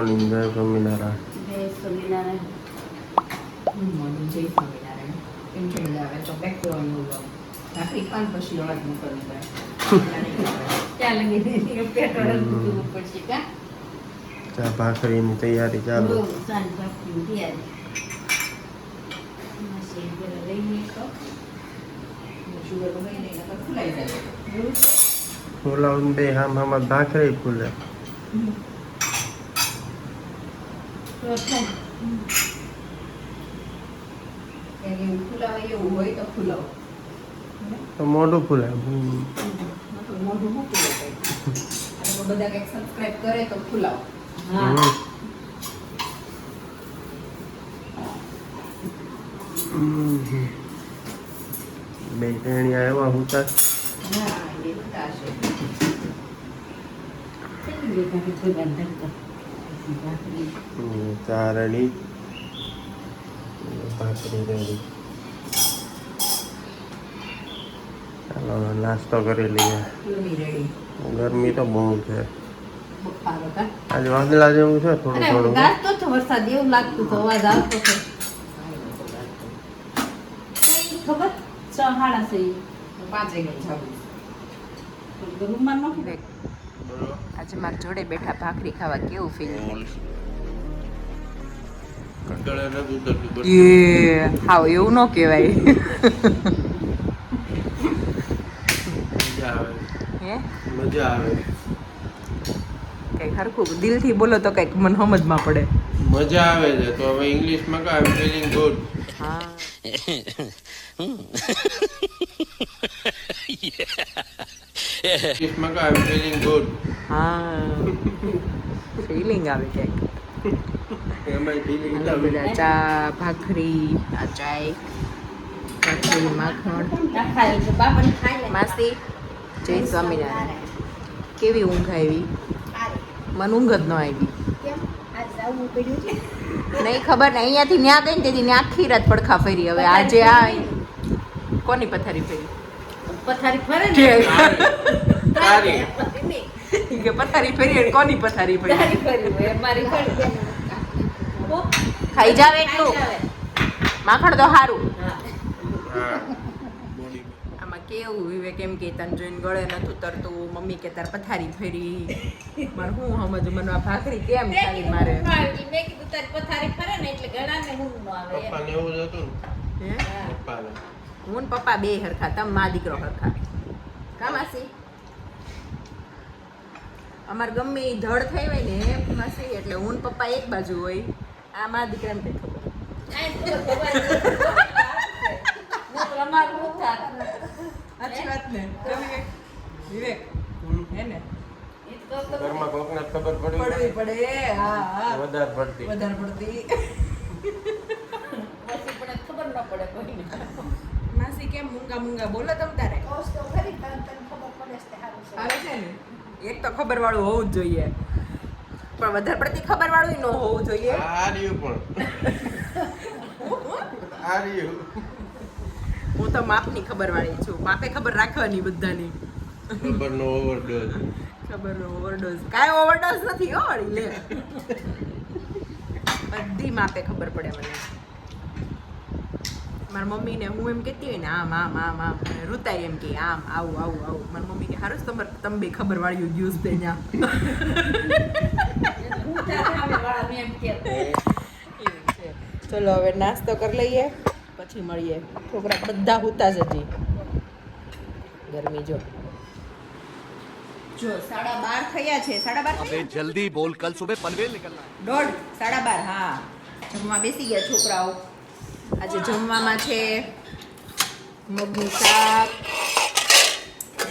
Morning જય સ્વામિનારાયણ જય Swaminarayan good morning જય સ્વામિનારાયણ કેમ છે બધા તો બેક ટુ અવર રાખડી ખાન પછી અવાજ મોકલવી પડે ત્યાં લગી પેટ્રોલ મૂકવું પડશે કા ચા ભાખરીની તૈયારી ચાલુ સાંજ તૈયારી ફૂલાવું બે હામ હામ ભાખરી ફૂલે તો મોઢું ફૂલે મોઢું તો બધા કંઈક સબસ્ક્રાઇબ કરે તો ફૂલાવો હા. બે ટેણી આવ્યા હું તાર. હા એ બધા હશે કેટલી બેઠા કે ભગવાન ધરતા ભાખરી હમ, ચા રેડી ભાખરી રેડી ચાલો હવે નાસ્તો કરી લઈએ ફૂલવી રેડી ગરમી તો બહુ છે બફારો કા આજે વાદળા જેવું છે થોડું અરે થોડું ગાજતો તો વરસાદ એવું લાગતું તો અવાજ આવતો હતો કઈ ખબર છ હાડા છે પાંચ વાગે જાવું રૂમમાં નથી આજે મારી જોડે બેઠા ભાખરી ખાવા કેવું ફીલ એ હાવ એવું ન કહેવાય. મજા આવે. હે? મજા આવે. કંઈક હરખું દિલથી બોલો તો કંઈક મને સમજમાં પડે. મજા આવે છે તો હવે ઇંગ્લિશમાં કા આઈ ફીલિંગ ગુડ હા. ગુડ હા. ફિલિંગ આવે બધા ચા ભાખરી આ ચાય ભાખરી માખણ. માસી જય સ્વામિનારાયણ. કેવી ઊંઘ આવી? મને ઊંઘ જ ન આવી. નહીં ખબર ને અહીંયાથી ન્યા ગઈ ને તેથી ન્યા આખી રાત પડખા ફેરી. હવે આજે આ કોની પથારી ફેરી? પથારી ફરે ને? તારી. ઈ કે પથારી ફેરી કોની પથારી ફેરી તારી ફરી હોય મારી ફરી ખાઈ જાવ એટલું? માખણ તો સારું હા. હા. આમાં કેવું? વિવેક એમ કે તને જોઈને ગળે નતું તરતું મમ્મી કે તાર પથારી ફેરી. મારે હું સમજ મને આ ભાખરી કેમ ખાલી મારે? મેં કીધું તારી પથારી ફરે ને એટલે ઊંઘ ન આવે. એમ. પપ્પાને એવું જ હતું હે? પપ્પાને. હું પપ્પા બે હરખા તમ મા દીકરો હરખા. કા માસી? અમારે ગમે એ ધડ થઈ હોય ને માસી એટલે હું ને પપ્પા એક બાજુ હોય. આ મા દીકરાને કઈ ખબર આય તો વધારે હું રમાડ હું થાક. સાચી વાત ને વિવેક હે ને એ તો તો ઘરમાં કોકને ખબર પડી પડવી પડે હા હા વધારે પડતી વધારે પડતી પછી પણ ખબર ન પડે કોઈને. માસી કેમ મૂંગા મૂંગા? બોલો તમ તારે. તો ખરી, તને તને ખબર પડે છે તે હારું છે. આવે છે ને? એક તો ખબર વાળું હોવું જ જોઈએ. પણ વધારે પડતી ખબર વાળું ન હોવું જોઈએ. આ પણ. આ હું તો માપની ખબર વાળી છું. માપે ખબર રાખવાની બધાની. ખબર નો ઓવરડોઝ ખબર ઓવરડોઝ કાંઈ ઓવરડોઝ નથી હો લે. બધી માપે ખબર પડે મને. મારા મમ્મીને હું એમ કહેતી હોય ને આમ આમ આમ આમ રૂતાય એમ કે આમ આવું આવું આવું. મારી મમ્મી કે હારું તમારે તમ બે ખબર વાળી યુઝ દે ચલો હવે નાસ્તો કરી લઈએ પછી મળીએ. છોકરા બધા હુતા જ હજી. ગરમી જો. જો સાડા બાર થયા છે. સાડા બાર હવે જલ્દી બોલ કલ સુબે પનવેલ નીકળના. દોઢ સાડા બાર હા. જમવા બેસી ગયા છોકરાઓ. આજે જમવામાં છે મગનું શાક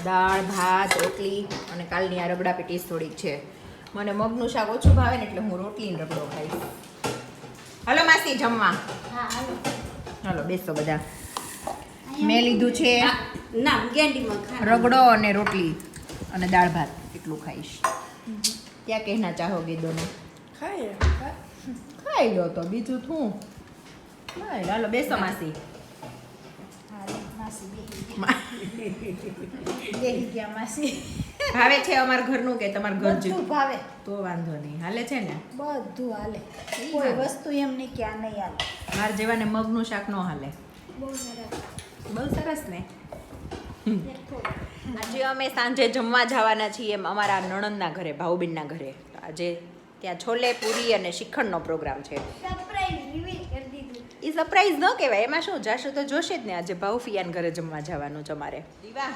દાળ ભાત રોટલી અને કાલની આ રગડા પેટીસ થોડીક છે. મને મગનું શાક ઓછું ભાવે ને એટલે હું રોટલી રગડો ખાઈશ. હલો માસી જમવા. હા, હાલો. હાલો બેસો બધા. મેં લીધું છે ના ગેંડીમાં રગડો અને રોટલી અને દાળ ભાત એટલું ખાઈશ. ક્યાં કહેના ચાહોગે દોનો ખાઈ લો તો બીજું શું? ખાઈ હાલો બેસો માસી ભાવે છે અમારા ઘરનું કે તમારા ઘર બધું જેવું ભાવે. તો વાંધો નહીં. હાલે છે ને? બધું હાલે. કોઈ વસ્તુ એમ નહીં કે આ નહીં હાલે. માર જેવાને મગનું શાક ન હાલે. બહુ સરસ. ને? આજે અમે સાંજે જમવા જવાના છીએ અમારા નણંદના ઘરે ભાઉબેનના ઘરે. આજે ત્યાં છોલે પૂરી અને શ્રીખંડનો પ્રોગ્રામ છે. સરપ્રાઈઝ સરપ્રાઈઝ ન કહેવાય એમાં શું? જાશું તો જોશે જ ને આજે ભાવ ફિયાન ઘરે જમવા જવાનું છે અમારે દીવા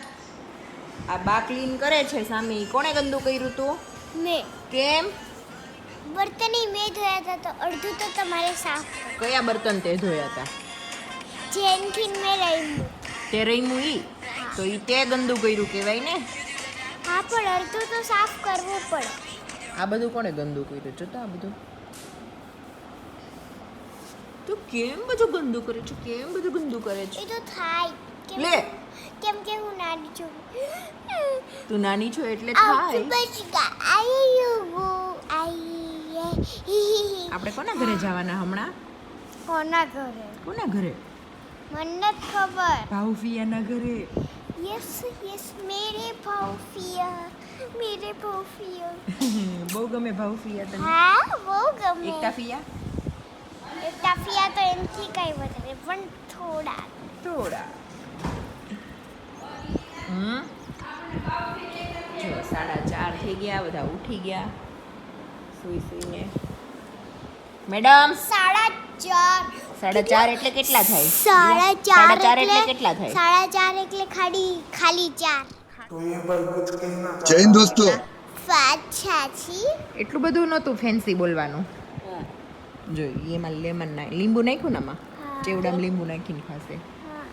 આ બા ક્લીન કરે છે સામે. કોણે ગંદુ કર્યું તું? મેં કેમ? બર્તની મેં ધોયા હતા તો અડધું તો તમારે સાફ. કયા બર્તન તે ધોયા હતા? જેનથી મેં રહ્યું તે રહીમું ઈ? તો ઈ તે ગંદુ કર્યું કહેવાય ને? હા પણ અડધું તો સાફ કરવું પડે. આ બધું કોણે ગંદુ કર્યું? જો તો આ બધું. તું કેમ બધું ગંદુ કરે છે? કેમ બધું ગંદુ કરે છે? એ તો થાય. કેમ લે. કેમ કે હું નાની છું. તું નાની છો એટલે થાય. આપણે કોના ઘરે જવાના હમણાં? કોના ઘરે? કોના ઘરે? મને ખબર. ભાઉફિયાના ઘરે. યસ યસ મેરે ભૌફિયા મેરે ભૌફિયા બહુ ગમે ભાઉફિયા તને. હા બહુ ગમે. એકતા ફિયા? ટાફિયા તો એમથી કઈ વધારે પણ થોડા. થોડા. હમ? જો સાડા ચાર થઈ ગયા બધા ઉઠી ગયા. સુઈ સુઈને. મેડમ? સાડા ચાર. સાડા ચાર એટલે કેટલા થાય? સાડા ચાર ચાર એટલે કેટલા થાય? સાડા ચાર એટલે ખાડી ખાલી ચાર. જય હિન્દ દોસ્તો. એટલું બધું નહોતું ફેન્સી બોલવાનું. જો એમાં લેમન ના લીંબુ નાખ્યું ને આમાં. ચેવડામાં લીંબુ નાખીને ખાશે? હા.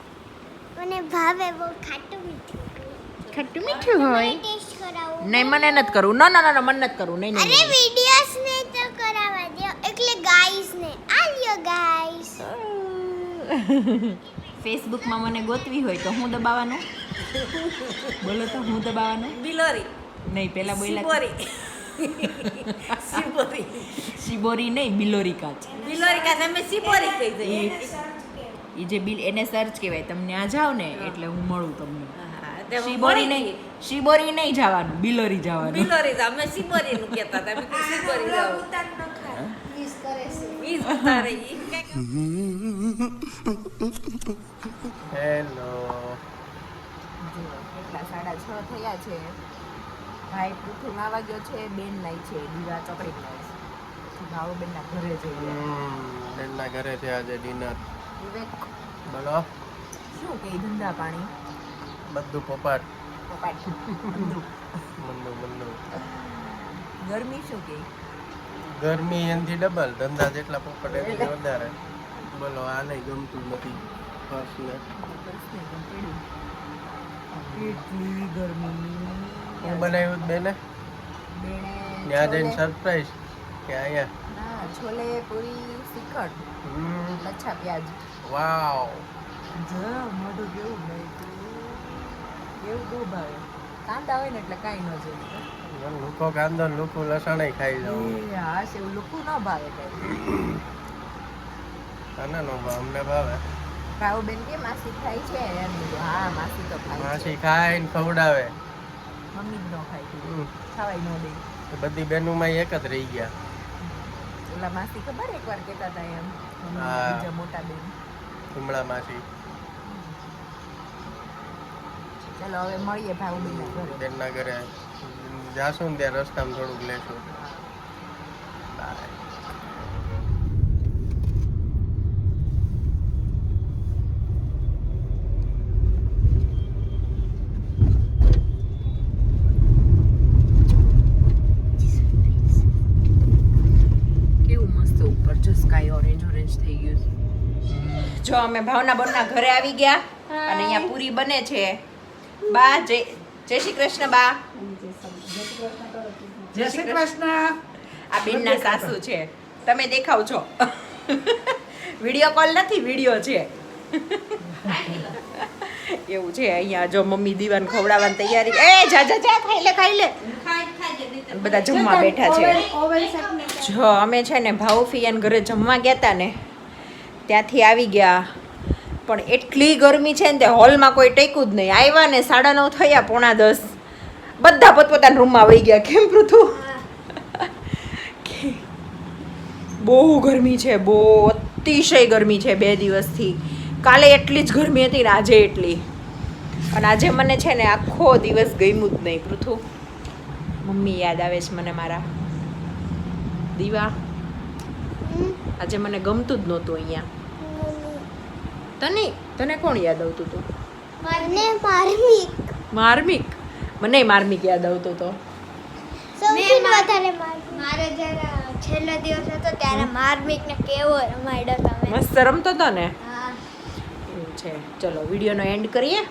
મને ભાવે બહુ ખાટું મીઠું ખટ્ટું મીઠું હોય? નહીં મને નથી કરવું. ના ના ના ના, મને નથી કરવું. નહીં અરે વિડિયોસ ને તો કરાવવા દો. એટલે ગાઈસ ને આ લ્યો ગાઈસ ફેસબુકમાં મને ગોતવી હોય તો હું દબાવવાનું બોલો તો હું દબાવવાનું બિલોરી. નહીં પેલા બોલ્યા સિબોરી શિબોરી નહીં બિલોરી કાચ બિલોરી કા તમે સિબોરી કહી દઈએ એ જે બિલ એને સર્ચ કહેવાય. તમને આ જાવ ને એટલે હું મળું તમને. શિબોરી નહીં શિબોરી નહીં જવાનું બિલોરી જવાનું. બિલોરી જાવ અમે શિબોરી નું કહેતા હતા અમે શિબોરી જાવ મિસ કરે છે. વીસ ઉતારે હેલો સાડા છ થયા છે. ભાઈ પૃથ્વી માવા ગયો છે બેન લાઈ છે દીવા ચોકડી લાઈ છે. ભાવ બેનના ઘરે જઈએ બેનના ઘરે છે આજે ડિનર વિવેક બોલો. શું કે ધંધા પાણી? બધું પોપાટ. પોપાટ. મંદુ મંદુ ગરમી શું કે? ગરમી એનથી ડબલ ધંધા જેટલા પોપટ એથી વધારે. બોલો આ નહીં ગમતું નથી. પર્સને કેટલી ગરમી. હું બનાવ્યું બેને? ત્યાં જઈને સરપ્રાઈઝ કે અહીંયા. છોલે પૂરી શીખડ હમ, લચ્છા પ્યાજ. વાવ. જ મોઢું કેવું ભાઈ? કેવું બહુ ભાવે. કાંદા હોય ને એટલે કાંઈ ન જોઈએ. લોકો કાંદો લુકું લસણ ખાઈ એ હા છે લુકું ન ભાવે કઈ. તને નો ભાવ અમને ભાવે. ભાવ બેન કે માસી ખાય છે? એમ હા માસી તો ખાય માસી ખાય ને ખવડાવે. મમ્મી જ ન ખાય ખાવાય ન દે. બધી બહેનોમાં એક જ રહી ગયા. ઓલા માસી ખબર એકવાર કહેતા હતા એમ. બીજા મોટા બેન. કુમળા માસી. ચાલો હવે મળીએ ભાવ બેનના ઘરે. જાશું ને ત્યાં રસ્તામાં થોડુંક લેશું બાય કેવું મસ્ત ઉપર જો સ્કાય ઓરેન્જ ગયું જો અમે ભાવના બોનના ઘરે આવી ગયા અને અહીંયા પૂરી બને છે. બા જય જય શ્રી કૃષ્ણ બા. જય શ્રી કૃષ્ણ. આ બેનના સાસુ છે. તમે દેખાવ છો. વીડિયો કોલ નથી વીડિયો છે. એવું છે અહીંયા જો મમ્મી દીવાન ખવડાવવાની તૈયારી. એ જા જા જા ખાઈ લે ખાઈ લે. બધા જમવા બેઠા છે. જો અમે છે ને ભાઉ ફિયાન ઘરે જમવા ગયા હતા ને ત્યાંથી આવી ગયા. પણ એટલી ગરમી છે ને તે હોલમાં કોઈ ટેકું જ નહીં. આવ્યા ને સાડા નવ થયા પોણા દસ. બધા પોતપોતાના રૂમમાં વહી ગયા. કેમ પૃથુ? બહુ ગરમી છે બહુ અતિશય ગરમી છે બે દિવસથી. કાલે એટલી જ ગરમી હતી ને આજે એટલી. અને આજે મને છે ને આખો દિવસ ગમ્યું જ નહીં પૃથુ. મમ્મી યાદ આવે છે મને મારા. દીવા. આજે મને ગમતું જ નહોતું અહીંયા. તને તને કોણ યાદ આવતું હતું? મને માર્મિક. માર્મિક? મને માર્મિક યાદ આવતો હતો સૌથી વધારે માર્મિક. મારે જ્યારે છેલ્લો દિવસ હતો ત્યારે માર્મિક ને કેવો રમાડ્યો તમે. મસ્ત રમતો હતો ને? હા. છે. ચલો વિડીયોનો એન્ડ કરીએ.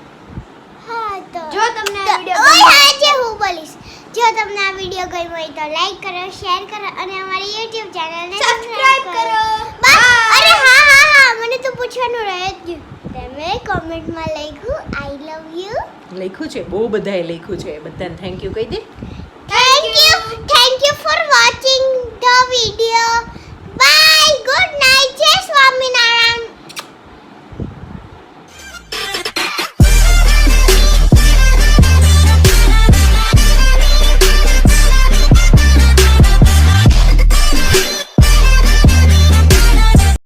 હા તો જો તમને આ વિડિયો ઓય હા જે હું બોલીશ. જો તમને આ વિડિયો ગમ્યો હોય તો લાઈક કરો શેર કરો અને અમારી YouTube ચેનલને સબસ્ક્રાઇબ કરો. અરે હા હા મને તો પૂછવાનું રહે જ. તમે કોમેન્ટમાં લખ્યું આઈ લવ યુ લખ્યું છે, બહુ બધાએ લખ્યું છે. બધાને થેન્ક યુ કહી દે.